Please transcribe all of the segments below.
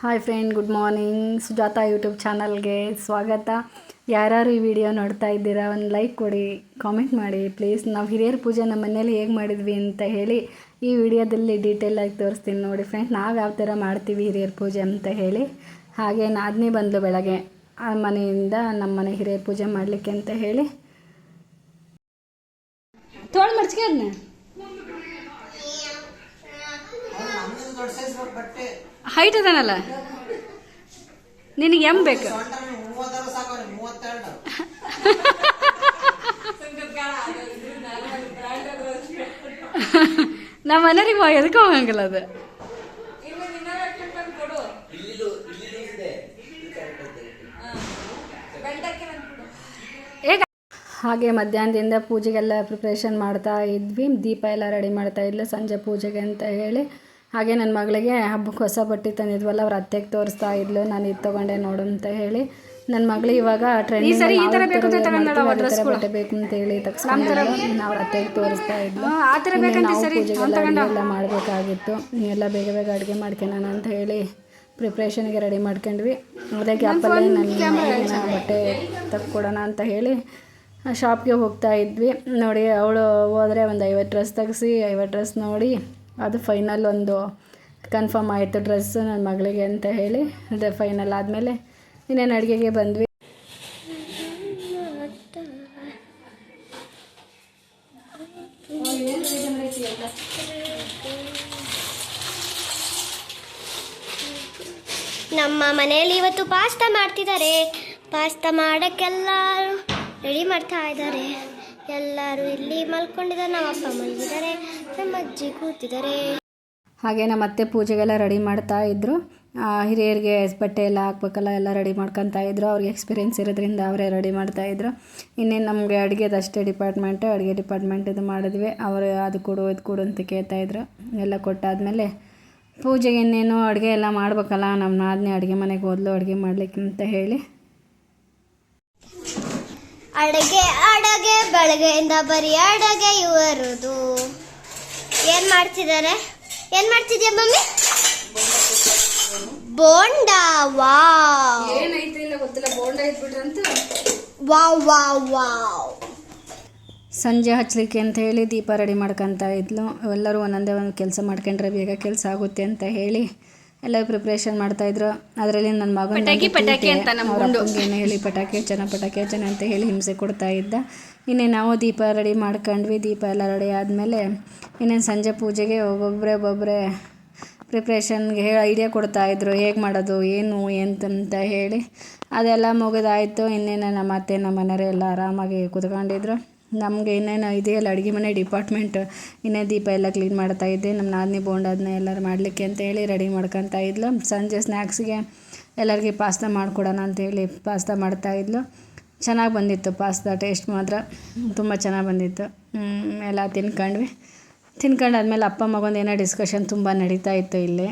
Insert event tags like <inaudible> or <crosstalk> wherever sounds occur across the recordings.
Hi friend good morning Sujatha YouTube ಚಾನಲ್ಗೆ ಸ್ವಾಗತ. ಯಾರ್ಯಾರು ಈ ವಿಡಿಯೋ ನೋಡ್ತಾ ಇದ್ದೀರಾ, ಒಂದು ಲೈಕ್ ಕೊಡಿ ಕಾಮೆಂಟ್ ಮಾಡಿ ಪ್ಲೀಸ್ ನಾವು ಹಿರಿಯರ ಪೂಜೆ ನಮ್ಮ ಮನೇಲಿ ಹೇಗೆ ಮಾಡಿದ್ವಿ ಅಂತ ಹೇಳಿ ಈ ವಿಡಿಯೋದಲ್ಲಿ ಡೀಟೇಲಾಗಿ ತೋರಿಸ್ತೀನಿ ನೋಡಿ ಫ್ರೆಂಡ್ ನಾವು ಯಾವ ಥರ ಮಾಡ್ತೀವಿ ಹಿರಿಯರ ಪೂಜೆ ಅಂತ ಹೇಳಿ. ಹಾಗೆ ನಾದಿನಿ ಬಂದಳು ಬೆಳಗ್ಗೆ, ಆ ಮನೆಯಿಂದ ನಮ್ಮ ಮನೆ ಹಿರಿಯರ ಪೂಜೆ ಮಾಡಲಿಕ್ಕೆ ಅಂತ ಹೇಳಿ. ತೋಳ್ ಮಡ್ಚಿಗೆ ಅದನ್ನ ಹೈಟ್ ಅದಾನಲ್ಲ? ನಿನಗೆ ಎಂ ಬೇಕು. ನಮ್ಮ ಮನೆಯವ್ರಿಗೆ ಎದಕ್ಕೆ ಹೋಗಂಗಿಲ್ಲ ಅದು. ಹೇಗ ಹಾಗೆ ಮಧ್ಯಾಹ್ನದಿಂದ ಪೂಜೆಗೆಲ್ಲ ಪ್ರಿಪ್ರೇಷನ್ ಮಾಡ್ತಾ ಇದ್ವಿ. ದೀಪ ಎಲ್ಲ ರೆಡಿ ಮಾಡ್ತಾ ಇದ್ಲು. ಸಂಜೆ ಪೂಜೆಗೆ ಅಂತ ಹೇಳಿ. ಹಾಗೆ ನನ್ನ ಮಗಳಿಗೆ ಹಬ್ಬಕ್ಕೆ ಹೊಸ ಬಟ್ಟೆ ತಂದಿದ್ವಲ್ಲ ಅವ್ರ ಅತ್ತೆಗೆ ತೋರಿಸ್ತಾ ಇದ್ಲು ನಾನು ಇದು ತೊಗೊಂಡೆ ನೋಡು ಅಂತ ಹೇಳಿ. ನನ್ನ ಮಗಳು ಇವಾಗ ಟ್ರೆಂಡಿಂಗ್ ಬಟ್ಟೆ ಬೇಕು ಅಂತ ಹೇಳಿ ತಕ್ಷಣ ಅವ್ರ ಅತ್ತೆಗೆ ತೋರಿಸ್ತಾ ಇದ್ಲು. ಪೂಜೆಗೆಲ್ಲ ಎಲ್ಲ ಮಾಡಬೇಕಾಗಿತ್ತು. ಎಲ್ಲ ಬೇಗ ಬೇಗ ಅಡುಗೆ ಮಾಡ್ಕೊಳ್ಳೋಣ ಅಂತ ಹೇಳಿ ಪ್ರಿಪ್ರೇಷನ್ಗೆ ರೆಡಿ ಮಾಡ್ಕೊಂಡ್ವಿ. ಅದೇ ಗ್ಯಾಪಲ್ಲಿ ನನ್ನ ಬಟ್ಟೆ ತಕ್ಕೊಡೋಣ ಅಂತ ಹೇಳಿ ಶಾಪ್ಗೆ ಹೋಗ್ತಾ ಇದ್ವಿ. ನೋಡಿ ಅವಳು ಹೋದರೆ ಒಂದು ಐವತ್ತು ಡ್ರೆಸ್ ತೆಗೆಸಿ ಐವತ್ತು ಡ್ರೆಸ್ ನೋಡಿ ಅದು ಫೈನಲ್ ಒಂದು ಕನ್ಫರ್ಮ್ ಆಯಿತು ಡ್ರೆಸ್ಸು ನನ್ನ ಮಗಳಿಗೆ ಅಂತ ಹೇಳಿ. ಅದೇ ಫೈನಲ್ ಆದಮೇಲೆ ಇನ್ನೇನು ಅಡುಗೆಗೆ ಬಂದ್ವಿ. ನಮ್ಮ ಮನೆಯಲ್ಲಿ ಇವತ್ತು ಪಾಸ್ತಾ ಮಾಡ್ತಿದ್ದಾರೆ. ಪಾಸ್ತಾ ಮಾಡೋಕ್ಕೆಲ್ಲರೂ ರೆಡಿ ಮಾಡ್ತಾ ಇದ್ದಾರೆ. ಎಲ್ಲರೂ ಇಲ್ಲಿ ಮಲ್ಕೊಂಡಿದ್ದಾರೆ. ನಮ್ಮ ಅಪ್ಪ ಮಲಗಿದ್ದಾರೆ. ನಮ್ಮ ಅಜ್ಜಿ ಕೂತಿದ್ದಾರೆ. ಹಾಗೆ ನಮ್ಮ ಅತ್ತೆ ಪೂಜೆಗೆಲ್ಲ ರೆಡಿ ಮಾಡ್ತಾ ಇದ್ದರು ಹಿರಿಯರಿಗೆ ಬಟ್ಟೆ ಎಲ್ಲ ಹಾಕ್ಬೇಕಲ್ಲ ಎಲ್ಲ ರೆಡಿ ಮಾಡ್ಕೊತಾ ಇದ್ರು. ಅವ್ರಿಗೆ ಎಕ್ಸ್ಪೀರಿಯೆನ್ಸ್ ಇರೋದ್ರಿಂದ ಅವರೇ ರೆಡಿ ಮಾಡ್ತಾ ಇದ್ರು. ಇನ್ನೇನು ನಮಗೆ ಅಡುಗೆದು ಅಷ್ಟೇ ಡಿಪಾರ್ಟ್ಮೆಂಟ್ ಅಡುಗೆ ಡಿಪಾರ್ಟ್ಮೆಂಟ್ ಇದು ಮಾಡಿದ್ವಿ. ಅವರು ಅದು ಕೊಡು ಇದು ಕೊಡು ಅಂತ ಕೇಳ್ತಾ ಇದ್ರು. ಎಲ್ಲ ಕೊಟ್ಟಾದಮೇಲೆ ಪೂಜೆಗೆ ಇನ್ನೇನು ಅಡುಗೆ ಎಲ್ಲ ಮಾಡ್ಬೇಕಲ್ಲ ನಮ್ಮ ನಾದನೇ ಅಡುಗೆ ಮನೆಗೆ ಹೋದ್ಲು ಅಡುಗೆ ಮಾಡ್ಲಿಕ್ಕೆ ಅಂತ ಹೇಳಿ. ಅಡುಗೆ ಅಡುಗೆ ಬೆಳಗ್ಗೆಯಿಂದ ಬರೀ ಅಡುಗೆ ಇವರದು ಏನ್ ಮಾಡ್ತಿದ್ದಾರೆ? ಏನ್ ಮಾಡ್ತಿದ್ಯಾ ಮಮ್ಮಿ? ಬೋಂಡ ವಾವ್. ಏನೈತೆ ಇಲ್ಲ ಗೊತ್ತಿಲ್ಲ ಬೋಂಡ ಇದ್ಬಿಟ್ರಂತ. Wow wow wow. ಸಂಜೆ ಹಚ್ಚಲಿಕ್ಕೆ ಅಂತ ಹೇಳಿ ದೀಪ ರೆಡಿ ಮಾಡ್ಕೊತ ಇದ್ಲು. ಎಲ್ಲರೂ ಒಂದೊಂದೇ ಒಂದು ಕೆಲಸ ಮಾಡ್ಕೊಂಡ್ರೆ ಬೇಗ ಕೆಲಸ ಆಗುತ್ತೆ ಅಂತ ಹೇಳಿ ಎಲ್ಲ ಪ್ರಿಪ್ರೇಷನ್ ಮಾಡ್ತಾಯಿದ್ರು ಅದರಲ್ಲಿ ನನ್ನ ಮಗನ ಏನು ಹೇಳಿ ಪಟಾಕಿ ಹಚ್ಚನ ಪಟಾಕಿ ಹಚ್ಚನ ಅಂತ ಹೇಳಿ ಹಿಂಸೆ ಕೊಡ್ತಾ ಇದ್ದ. ಇನ್ನೇ ನಾವು ದೀಪ ರೆಡಿ ಮಾಡ್ಕೊಂಡ್ವಿ. ದೀಪ ಎಲ್ಲ ರೆಡಿ ಆದಮೇಲೆ ಇನ್ನೇನು ಸಂಜೆ ಪೂಜೆಗೆ ಒಬ್ಬೊಬ್ಬರೇ ಒಬ್ಬೊಬ್ಬರೇ ಪ್ರಿಪ್ರೇಷನ್ಗೆ ಹೇಳಿ ಐಡಿಯಾ ಕೊಡ್ತಾಯಿದ್ರು ಹೇಗೆ ಮಾಡೋದು ಏನು ಎಂತಂತ ಹೇಳಿ. ಅದೆಲ್ಲ ಮುಗಿದಾಯಿತು. ಇನ್ನೇನು ನಮ್ಮ ಅತ್ತೆ ನಮ್ಮ ಮನೆಯವರೆಲ್ಲ ಆರಾಮಾಗಿ ಕೂತ್ಕೊಂಡಿದ್ರು. ನಮಗೆ ಏನೇನು ಇದೆಯಲ್ಲ ಅಡುಗೆ ಮನೆ ಡಿಪಾರ್ಟ್ಮೆಂಟ್ ಇನ್ನೇ ದೀಪ ಎಲ್ಲ ಕ್ಲೀನ್ ಮಾಡ್ತಾ ಇದ್ದೆ. ನಮ್ಮ ನಾದಿನಿ ಬೋಂಡ ಅದನ್ನ ಎಲ್ಲರೂ ಮಾಡಲಿಕ್ಕೆ ಅಂತ ಹೇಳಿ ರೆಡಿ ಮಾಡ್ಕೊತಾ ಇದ್ಲು. ಸಂಜೆ ಸ್ನ್ಯಾಕ್ಸ್ಗೆ ಎಲ್ಲರಿಗೆ ಪಾಸ್ತಾ ಮಾಡಿಕೊಡೋಣ ಅಂತೇಳಿ ಪಾಸ್ತಾ ಮಾಡ್ತಾಯಿದ್ಲು ಚೆನ್ನಾಗಿ ಬಂದಿತ್ತು ಪಾಸ್ತಾ ಟೇಸ್ಟ್ ಮಾತ್ರ. ತುಂಬ ಚೆನ್ನಾಗಿ ಬಂದಿತ್ತು. ಎಲ್ಲ ತಿನ್ಕೊಂಡ್ವಿ. ತಿನ್ಕೊಂಡಾದ್ಮೇಲೆ ಅಪ್ಪ ಮಗೊಂದು ಏನೋ ಡಿಸ್ಕಷನ್ ತುಂಬ ನಡೀತಾ ಇತ್ತು ಇಲ್ಲಿ.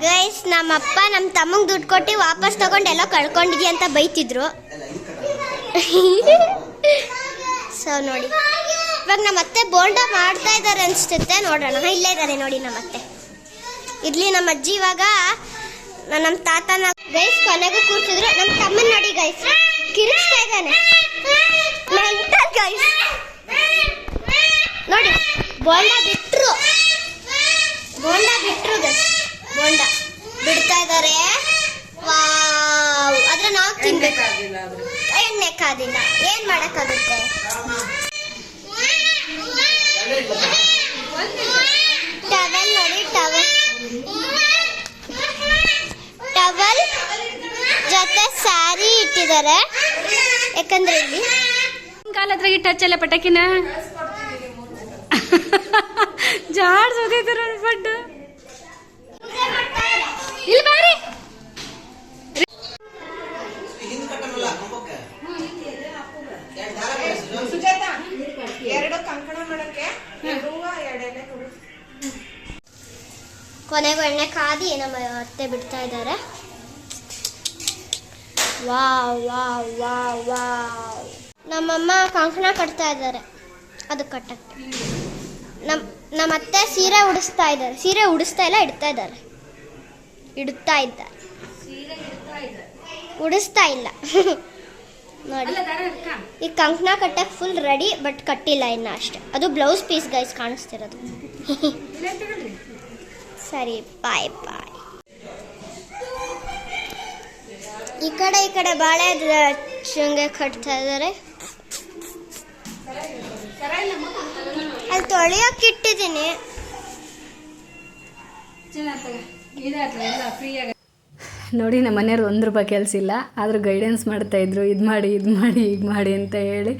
ಗೈಸ್ ನಮ್ಮಪ್ಪ ನಮ್ಮ ತಮ್ಮಂಗೆ ದುಡ್ಡು ಕೊಟ್ಟು ವಾಪಸ್ ತಗೊಂಡು ಎಲ್ಲ ಕಳ್ಕೊಂಡಿದ್ಯಾ ಅಂತ ಬೈತಿದ್ರು. <laughs> ಸೊ ನೋಡಿ. ಇವಾಗ ನಮ್ಮ ಅತ್ತೆ ಬೋಲ್ಡ ಮಾಡ್ತಾ ಇದ್ದಾರೆ ಅನ್ಸುತ್ತೆ ನೋಡೋಣ. ಇಲ್ಲೇ ಇದ್ದಾರೆ ನೋಡಿ ನಮ್ಮ ಅತ್ತೆ. ಇರ್ಲಿ ನಮ್ಮ ಅಜ್ಜಿ ಇವಾಗ ನಮ್ಮ ತಾತನ ಗೈಸ್ ಕೊನೆಗೂ ಕೂರ್ಸಿದ್ರು. ನಮ್ಮ ತಮ್ಮನ ನೋಡಿ ಗೈಸ್ ಕಿರಿಸ್ತಾ ಇದ್ದಾನೆ. ನೋಡಿ ಬೋಂಡ ಬಿಟ್ರು ಗೈಸ್ ಬೋಂಡ ಬಿಡ್ತಾ ಇದ್ದಾರೆ ವಾವ್ ಆದ್ರೆ ನಾವು ತಿನ್ಬೇಕು ಎಣ್ಣೆ ಕಾದಿಲ್ಲ ಏನ್ ಮಾಡಕ್ಕಾಗುತ್ತೆ ಟವೆಲ್ ನೋಡಿ ಟವೆಲ್ ಟವಲ್ ಜೊತೆ ಸ್ಯಾರಿ ಇಟ್ಟಿದ್ದಾರೆ. ಯಾಕಂದ್ರೆ ಇಲ್ಲಿ ಕಾಲ ಹತ್ರ ಇಟ್ಟು ಹಚ್ಚಲ್ಲ ಪಟಾಕಿನ? ಜಾಡ್ ಸೋದೈತಾರ ಫಡ್. ಇಲ್ಲಿ ಬಾರಿ. ಕೊನೆಗೂ ಎಣ್ಣೆ ಕಾದಿ ನಮ್ಮ ಅತ್ತೆ ಬಿಡ್ತಾ ಇದ್ದಾರೆ. Wow wow wow wow. ನಮ್ಮಮ್ಮ ಕಂಕಣ ಕಟ್ತಾ ಇದ್ದಾರೆ. ಅದು ಕಟ್ಟಕ್ಕೆ. ನಮ್ಮ ನಮ್ಮ ಅತ್ತೆ ಸೀರೆ ಉಡಿಸ್ತಾ ಇದ್ದಾರೆ. ಸೀರೆ ಉಡಿಸ್ತಾ ಇಲ್ಲ ಇಡ್ತಾ ಇದ್ದಾರೆ. ಇಡ್ತಾ ಇದ್ದಾರೆ. ಉಡಿಸ್ತಾ ಇಲ್ಲ. ನೋಡಿ. ಈ ಕಂಕಣ ಕಟ್ಟಕ್ಕೆ ಫುಲ್ ರೆಡಿ ಬಟ್ ಕಟ್ಟಿಲ್ಲ ಇನ್ನು ಅಷ್ಟೆ. ಅದು ಬ್ಲೌಸ್ ಪೀಸ್ ಗೈಸ್ ಕಾಣಿಸ್ತಿರೋದು. ಸರಿ ಬಾಯ್ ಬಾಯ್ ಈ ಕಡೆ ಈ ಕಡೆ ಬಾಳೆ ಶೃಂಗೆ ಕಟ್ತಾ ಇದ್ದಾರೆ ಅಲ್ಲಿ ತೊಳೆಯೋಕೆ ಇಟ್ಟಿದ್ದೀನಿ. ನೋಡಿ, ನಮ್ಮ ಮನೆಯವ್ರು ಒಂದು ರೂಪಾಯಿ ಕೆಲಸ ಇಲ್ಲ. ಆದರೂ ಗೈಡೆನ್ಸ್ ಮಾಡ್ತಾಯಿದ್ರು ಇದು ಮಾಡಿ ಇದು ಮಾಡಿ ಇದು ಮಾಡಿ ಅಂತ ಹೇಳಿ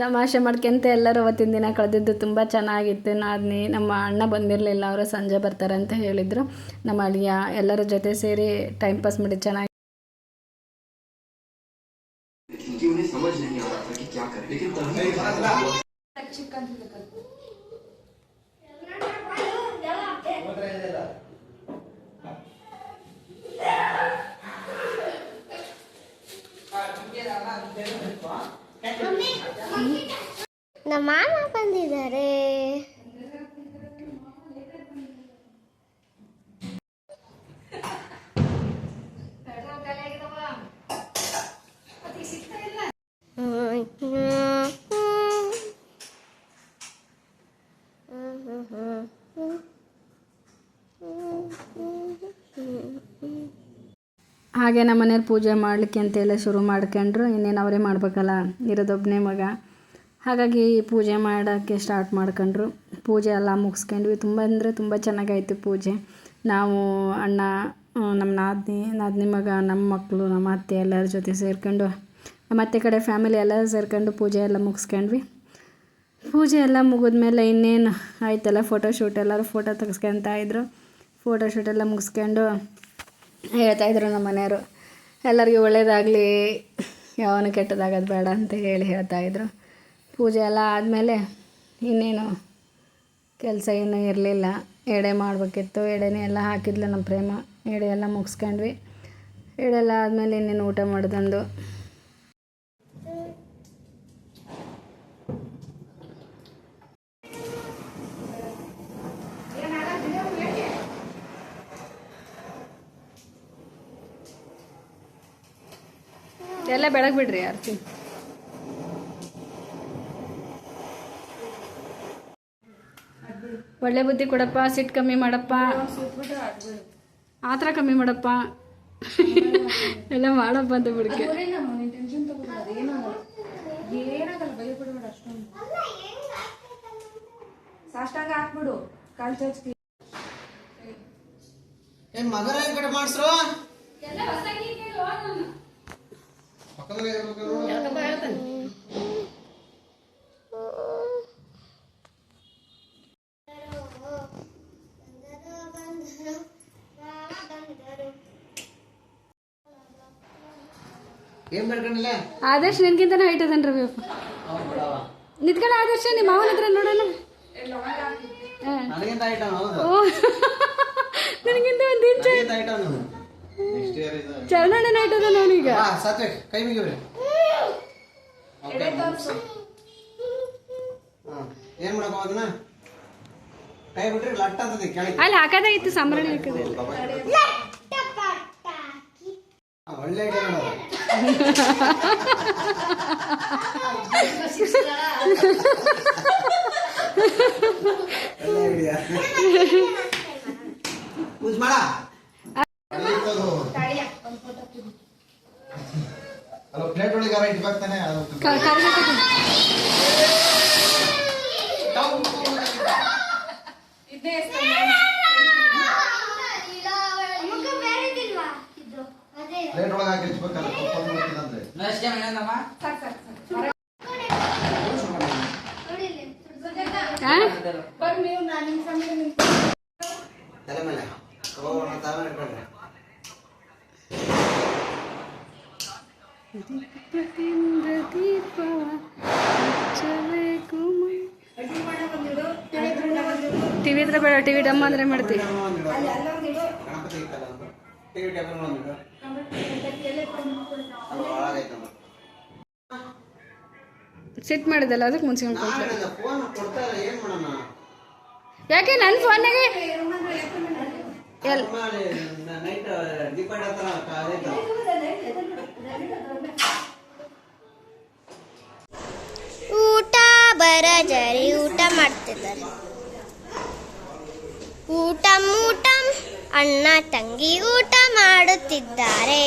ತಮಾಷೆ ಮಾಡ್ಕೊಂತ ಎಲ್ಲರೂ ಅವತ್ತಿನ ದಿನ ಕಳೆದಿದ್ದು ತುಂಬ ಚೆನ್ನಾಗಿತ್ತು. ನಾದ್ನಿ, ನಮ್ಮ ಅಣ್ಣ ಬಂದಿರಲಿಲ್ಲ, ಅವರು ಸಂಜೆ ಬರ್ತಾರೆ ಅಂತ ಹೇಳಿದರು. ನಮ್ಮ ಅಳಿಯ ಎಲ್ಲರ ಜೊತೆ ಸೇರಿ ಟೈಮ್ ಪಾಸ್ ಮಾಡಿ ಚೆನ್ನಾಗಿ लेकिन तभी ನಮ್ಮ ಮಾಮ ಹಾಗೆ ನಮ್ಮ ಮನೇಲಿ ಪೂಜೆ ಮಾಡಲಿಕ್ಕೆ ಅಂತೆಲ್ಲ ಶುರು ಮಾಡ್ಕೊಂಡ್ರು. ಇನ್ನೇನು ಅವರೇ ಮಾಡಬೇಕಲ್ಲ? ಇರೋದೊಬ್ಬನೇ ಮಗ. ಹಾಗಾಗಿ ಪೂಜೆ ಮಾಡೋಕ್ಕೆ ಸ್ಟಾರ್ಟ್ ಮಾಡ್ಕೊಂಡ್ರು. ಪೂಜೆ ಎಲ್ಲ ಮುಗಿಸ್ಕೊಂಡ್ವಿ. ತುಂಬ ಅಂದರೆ ತುಂಬ ಚೆನ್ನಾಗಾಯಿತು ಪೂಜೆ. ನಾವು, ಅಣ್ಣ ನಮ್ಮ ನಾದಿನಿ ನಾದಿನಿ ಮಗ, ನಮ್ಮ ಮಕ್ಕಳು ನಮ್ಮ ಅತ್ತೆ ಎಲ್ಲರ ಜೊತೆ ಸೇರ್ಕೊಂಡು, ನಮ್ಮ ಅತ್ತೆ ಕಡೆ ಫ್ಯಾಮಿಲಿ ಎಲ್ಲ ಸೇರ್ಕೊಂಡು ಪೂಜೆ ಎಲ್ಲ ಮುಗಿಸ್ಕೊಂಡ್ವಿ. ಪೂಜೆ ಎಲ್ಲ ಮುಗಿದ್ಮೇಲೆ ಇನ್ನೇನು ಆಯ್ತಲ್ಲ ಫೋಟೋ ಶೂಟ್ ಎಲ್ಲರೂ ಫೋಟೋ ತೆಗೆಸ್ಕೊಂತ ಇದ್ರು. ಫೋಟೋ ಶೂಟೆಲ್ಲ ಎಲ್ಲ ಮುಗಿಸ್ಕೊಂಡು ಹೇಳ್ತಾಯಿದ್ರು ನಮ್ಮ ಮನೆಯವರು. ಎಲ್ಲರಿಗೂ ಒಳ್ಳೇದಾಗಲಿ, ಯಾವನು ಕೆಟ್ಟದಾಗೋದು ಬೇಡ ಅಂತ ಹೇಳಿ ಹೇಳ್ತಾಯಿದ್ರು ಪೂಜೆ ಎಲ್ಲ ಆದಮೇಲೆ ಇನ್ನೇನು ಕೆಲಸ ಏನೂ ಇರಲಿಲ್ಲ. ಎಡೆ ಮಾಡಬೇಕಿತ್ತು. ಎಡೆನೇ ಎಲ್ಲ ಹಾಕಿದ್ಲು ನಮ್ಮ ಪ್ರೇಮ. ಎಡೆ ಎಲ್ಲ ಮುಗಿಸ್ಕೊಂಡ್ವಿ. ಎಡೆ ಎಲ್ಲ ಆದಮೇಲೆ ಇನ್ನೇನು ಊಟ ಮಾಡ್ದಂದು ಎಲ್ಲ ಬೆಳಗ್ಗೆ ಬಿಡ್ರಿ ಅರ್ತಿ ಒಳ್ಳೆ ಬುದ್ಧಿ ಕೊಡಪ್ಪ ಸಿಟ್ಟು ಕಮ್ಮಿ ಮಾಡಪ್ಪ. ಆ ಥರ ಕಮ್ಮಿ ಮಾಡಪ್ಪ. ಎಲ್ಲ ಮಾಡಪ್ಪ ಅಂತ ಬಿಡ್ಕೆ. ಸಾಷ್ಟಾಂಗ ಹಾಕ್ಬಿಡು. ಕಾಲ್ ಚಾಚ್ಕಿ. ಏನ್ ಮಗರ ಕಡೆ ಮಾಡ್ಸ್ರು. ಏನ್ ಬೇಡ್ಕೊಂಡಿಲ್ಲ ಆದರ್ಶ್ ನಿನ್ಗಿಂತನೇ ಹೈಟ್ ಅದನ್ ರವಿ ಅಪ್ಪ ನಿಂತ್ಕೊಳ್ಳ ಆದರ್ಶ ನಿಮ್ಮ ಮಾವನ ಹತ್ರ ನೋಡೋಣ ಹಾ. ನನಗಿಂತ ಐಟಮ್ ಹೌದು ಓ ನನಗಿಂತ ಒಂದು ಇಂಚು ನನಗಿಂತ ಐಟಮ್ ಚರಣಣ್ಣನ ಹೈಟ್ ಅದ ಅವನೀಗ ಹಾ ಸಾತ್ವಿಕ್ ಕೈ ಮುಗಿವ್ರಿ ಏನ್ ಮಾಡಕ್ ಹೋದನ ಕೈ ಬಿಟ್ರಿ ಲಟ್ ಅಂತದಿ ಕೆಳಗೆ ಅಲ್ಲಿ ಹಾಕದಾಗಿತ್ತು ಸಂಭ್ರಮ ಹಾಕದ ಹಾ, ಒಳ್ಳೆ ಐಡಿಯಾ ನೋಡು ಒಳ್ಳೆ ಐಡಿಯಾ ಇಟ್ಬೇಕಾನೆ ಅದು ಪ್ಲೇಟ್ ಒಳಗೆ ಹಾಕಿ ಇಟ್ಬೇಕಲ್ಲ ಪಪ್ಪ ನೋಡ್ತಿದಂತೆ ತಲೆ ಮೇಲೆ ಹೋಗೋಣ ತಾವೇ ಇಟ್ಕೊಂಡ್ರೆ ದೀಪ ಟಿವಿ ಹತ್ರ ಬೇಡ, ಟಿವಿ ಡಮ್ ಅಂದ್ರೆ ಮಾಡ್ತೀವಿ ಸಿಟ್ ಮಾಡಿದಲ್ಲ ಅದಕ್ಕೆ ಮುಂಚೆ ಯಾಕೆ ನನ್ನ ಫೋನ್ನಾಗೆ ಎಲ್ ಹತ್ರ ಅದೈತಲ್ಲ ಊಟ ಮಾಡ್ತಿದ್ದಾರೆ. ಊಟ ಊಟ, ಅಣ್ಣ ತಂಗಿ ಊಟ ಮಾಡುತ್ತಿದ್ದಾರೆ.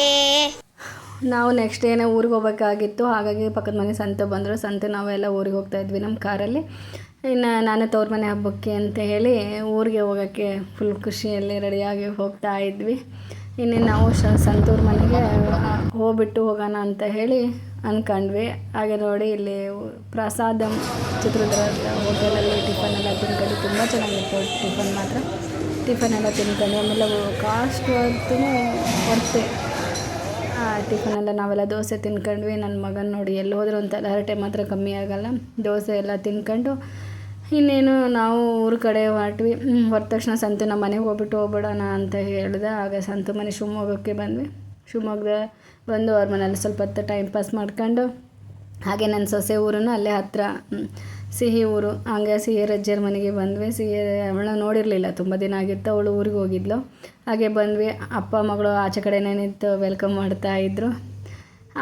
ನಾವು ನೆಕ್ಸ್ಟ್ ಡೇನೇ ಊರಿಗೆ ಹೋಗ್ಬೇಕಾಗಿತ್ತು. ಹಾಗಾಗಿ ಪಕ್ಕದ ಮನೆ ಸಂತೆ ಬಂದರು. ಸಂತೆ ನಾವೆಲ್ಲ ಊರಿಗೆ ಹೋಗ್ತಾ ಇದ್ವಿ ನಮ್ಮ ಕಾರಲ್ಲಿ. ಇನ್ನು ನಾನೇ ತವ್ರ ಮನೆ ಹಬ್ಬಕ್ಕೆ ಅಂತ ಹೇಳಿ ಊರಿಗೆ ಹೋಗೋಕ್ಕೆ ಫುಲ್ ಖುಷಿಯಲ್ಲಿ ರೆಡಿಯಾಗಿ ಹೋಗ್ತಾ ಇದ್ವಿ. ಇನ್ನೇನು ನಾವು ಶ, ಸಂತೂರ್ ಮನೆಗೆ ಹೋಗ್ಬಿಟ್ಟು ಹೋಗೋಣ ಅಂತ ಹೇಳಿ ಅಂದ್ಕೊಂಡ್ವಿ ಹಾಗೆ ನೋಡಿ ಇಲ್ಲಿ ಪ್ರಸಾದಂ ಚಿತ್ರದುರ್ಗದ ಹೋಟೆಲಲ್ಲಿ ಟಿಫನ್ ಎಲ್ಲ ತಿನ್ಕೊಂಡು ತುಂಬ ಚೆನ್ನಾಗಿತ್ತು. ಟಿಫನ್ ಮಾತ್ರ. ಟಿಫನ್ ಎಲ್ಲ ತಿನ್ಕೊಂಡು ಆಮೇಲೆ ಕಾಸ್ಟ್ ಅಂತೂ ಬರ್ತೆ ಆ ಟಿಫನೆಲ್ಲ ನಾವೆಲ್ಲ ದೋಸೆ ತಿನ್ಕೊಂಡ್ವಿ. ನನ್ನ ಮಗನ ನೋಡಿ ಎಲ್ಲಿ ಹೋದ್ರೂ ಒಂದು ಹರಟೆ ಮಾತ್ರ ಕಮ್ಮಿ ಆಗಲ್ಲ. ದೋಸೆ ಎಲ್ಲ ತಿನ್ಕೊಂಡು ಇನ್ನೇನು ನಾವು ಊರ ಕಡೆ ಹೊರಟ್ವಿ. ಹೊರ ತಕ್ಷಣ ಸಂತು ನಮ್ಮ ಮನೆಗೆ ಹೋಗ್ಬಿಟ್ಟು ಹೋಗ್ಬಿಡೋಣ ಅಂತ ಹೇಳಿದೆ. ಆಗ ಸಂತು ಮನೆ ಶಿವಮೊಗ್ಗಕ್ಕೆ ಬಂದ್ವಿ. ಶಿವಮೊಗ್ಗದ ಬಂದು ಅವ್ರ ಮನೇಲಿ ಸ್ವಲ್ಪ ಹೊತ್ತು ಟೈಮ್ ಪಾಸ್ ಮಾಡ್ಕೊಂಡು, ಹಾಗೆ ನನ್ನ ಸೊಸೆ ಊರನ್ನು ಅಲ್ಲೇ ಹತ್ತಿರ ಸಿಹಿ ಊರು. ಹಂಗೆ ಸಿಹಿ ರಜ್ಜರ ಮನೆಗೆ ಬಂದ್ವಿ. ಸಿಹಿ ಅವಳನ್ನ ನೋಡಿರಲಿಲ್ಲ, ತುಂಬ ದಿನ ಆಗಿತ್ತು. ಅವಳು ಊರಿಗೆ ಹೋಗಿದ್ಲು. ಹಾಗೆ ಬಂದ್ವಿ. ಅಪ್ಪ, ಮಗಳು ಆಚೆ ಕಡೆನೇ ನಿಂತು ವೆಲ್ಕಮ್ ಮಾಡ್ತಾ ಇದ್ದರು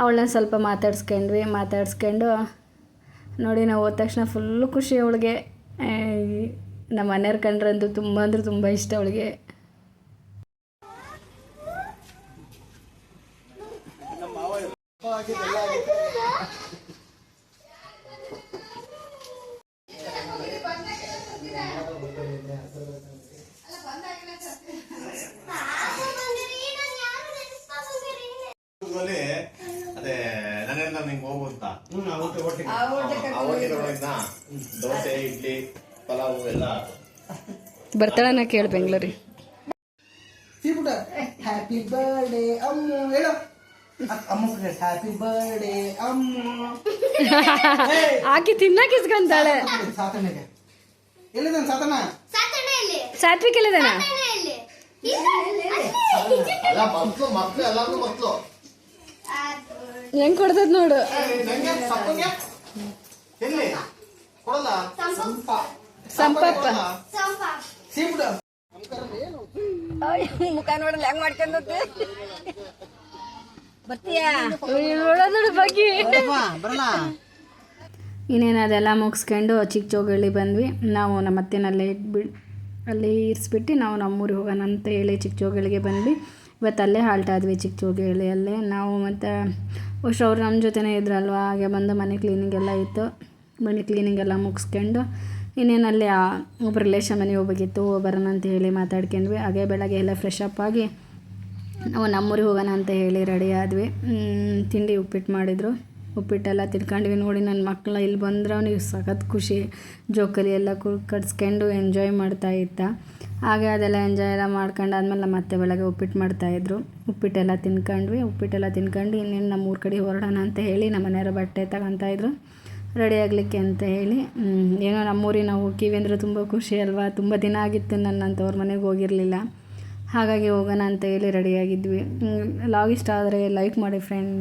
ಅವಳನ್ನ ಸ್ವಲ್ಪ ಮಾತಾಡ್ಸ್ಕೊಂಡ್ವಿ. ಮಾತಾಡ್ಸ್ಕೊಂಡು ನೋಡಿ ನಾವು ಹೋದ ತಕ್ಷಣ ಫುಲ್ಲು ಖುಷಿ ಅವಳಿಗೆ. ನಮ್ಮ ಮನೆಯವ್ರ ಕಂಡ್ರಂತೂ ತುಂಬ ಅಂದ್ರೆ ತುಂಬ ಇಷ್ಟ ಅವಳಿಗೆ ಅಲ್ಲಿ ಅದೇ ನಾನು ಹೇಳ್ದ ನಿಂಗೆ ಹೋಗು ಅಂತ ಹ್ಞೂ ಊಟ ಒಟ್ಟಿಗೆ ಆ ಹೋಟೆಲ್ ಒಳಗಿನ ದೋಸೆ ಇಡ್ಲಿ ಪಲಾವು ಎಲ್ಲ ಬರ್ತಾಳನ್ನ ಕೇಳಿ ಬೆಂಗಳೂರಿಗೆ. ಹ್ಯಾಪಿ ಬರ್ಡೇ ಅಮ್ಮ ಹೇಳು. ಅಮ್ಮ ಹ್ಯಾಪಿ ಬರ್ಡೇ ಅಮ್ಮ. ಆಕೆ ತಿನ್ನಕ್ಕೆ ಇಸ್ಕೊಂತಾಳೆ. ಎಲ್ಲಿದ್ದಾನೆ ಸಾತಣ್ಣ ಸಾತ್ವಿಕ್ ಮಕ್ಳು ಹೆಂಗ್ ಕೊಡ್ತದ ನೋಡು. ಸಂಪಪ್ಪ. ಮುಖ ನೋಡಲ್ಲ ಹೆಂಗ್ ಮಾಡ್ಕೊಂಡು ಬರ್ತೀಯಾ? ನೋಡು ಬಗ್ಗೆ. ಬರಲ್ಲ. ಇನ್ನೇನು ಅದೆಲ್ಲ ಮುಗಿಸ್ಕೊಂಡು ಚಿಕ್ಕ ಚೋಗಳ್ಳಿ ಬಂದ್ವಿ. ನಾವು ನಮ್ಮ ಅತ್ತೆನಲ್ಲೇ ಇಟ್ಬಿ ಅಲ್ಲಿ ಇರಿಸ್ಬಿಟ್ಟು ನಾವು ನಮ್ಮೂರಿಗೆ ಹೋಗೋಣ ಅಂತ ಹೇಳಿ ಚಿಕ್ಕ ಚೋಗಳಿಗೆ ಬಂದ್ವಿ. ಇವತ್ತು ಅಲ್ಲೇ ಹಾಲ್ಟ್ ಆದ್ವಿ ಚಿಕ್ಕ ಚೋಗಳಿಯಲ್ಲೇ ನಾವು ಮತ್ತು ಅಷ್ಟು ಅವ್ರು ನಮ್ಮ ಜೊತೆನೇ ಇದ್ರಲ್ವ? ಹಾಗೆ ಬಂದು ಮನೆ ಕ್ಲೀನಿಂಗ್ ಎಲ್ಲ ಇತ್ತು. ಮನೆ ಕ್ಲೀನಿಂಗ್ ಎಲ್ಲ ಮುಗಿಸ್ಕೊಂಡು ಇನ್ನೇನಲ್ಲಿ ಒಬ್ಬ ರಿಲೇಷನ್ ಮನೆಗೆ ಹೋಗ್ಬೇಕಿತ್ತು. ಹೋಗ್ ಬರೋಣ ಅಂತ ಹೇಳಿ ಮಾತಾಡ್ಕೊಂಡ್ವಿ. ಹಾಗೆ ಬೆಳಗ್ಗೆ ಎಲ್ಲ ಫ್ರೆಶ್ ಅಪ್ ಆಗಿ ನಾವು ನಮ್ಮೂರಿಗೆ ಹೋಗೋಣ ಅಂತ ಹೇಳಿ ರೆಡಿ ಆದ್ವಿ. ತಿಂಡಿ ಉಪ್ಪಿಟ್ಟು ಮಾಡಿದರು. ಉಪ್ಪಿಟ್ಟೆಲ್ಲ ತಿನ್ಕೊಂಡ್ವಿ ನೋಡಿ ನನ್ನ ಮಕ್ಕಳು ಇಲ್ಲಿ ಬಂದ್ರೆ ಅವನಿಗೆ ಸಖತ್ ಖುಷಿ. ಜೋಕಲಿ ಎಲ್ಲ ಕು, ಕಟ್ಸ್ಕೊಂಡು ಎಂಜಾಯ್ ಮಾಡ್ತಾ ಇತ್ತ ಹಾಗೆ ಅದೆಲ್ಲ ಎಂಜಾಯ್ ಎಲ್ಲ ಮಾಡ್ಕೊಂಡಾದ್ಮೇಲೆ ಮತ್ತೆ ಬೆಳಗ್ಗೆ ಉಪ್ಪಿಟ್ಟು ಮಾಡ್ತಾಯಿದ್ರು ಉಪ್ಪಿಟ್ಟೆಲ್ಲ ತಿನ್ಕೊಂಡ್ವಿ. ಉಪ್ಪಿಟ್ಟೆಲ್ಲ ತಿನ್ಕೊಂಡು ಇನ್ನೇನು ನಮ್ಮ ಊರ ಕಡೆ ಹೊರಡೋಣ ಅಂತ ಹೇಳಿ ನಮ್ಮ ಮನೆಯವ್ರ ಬಟ್ಟೆ ತಗೊತಾಯಿದ್ರು ರೆಡಿ ಆಗಲಿಕ್ಕೆ ಅಂತ ಹೇಳಿ. ಏನೋ ನಮ್ಮೂರಿಗೆ ನಾವು ಹೋಗ್ತೀವಿ ಅಂದರೆ ತುಂಬ ಖುಷಿ ಅಲ್ವಾ? ತುಂಬ ದಿನ ಆಗಿತ್ತು ನನ್ನಂಥವ್ರ ಮನೆಗೆ ಹೋಗಿರಲಿಲ್ಲ. ಹಾಗಾಗಿ ಹೋಗೋಣ ಅಂತ ಹೇಳಿ ರೆಡಿಯಾಗಿದ್ವಿ ಲಾಗ್ ಇಷ್ಟ ಆದರೆ ಲೈಕ್ ಮಾಡಿ ಫ್ರೆಂಡ್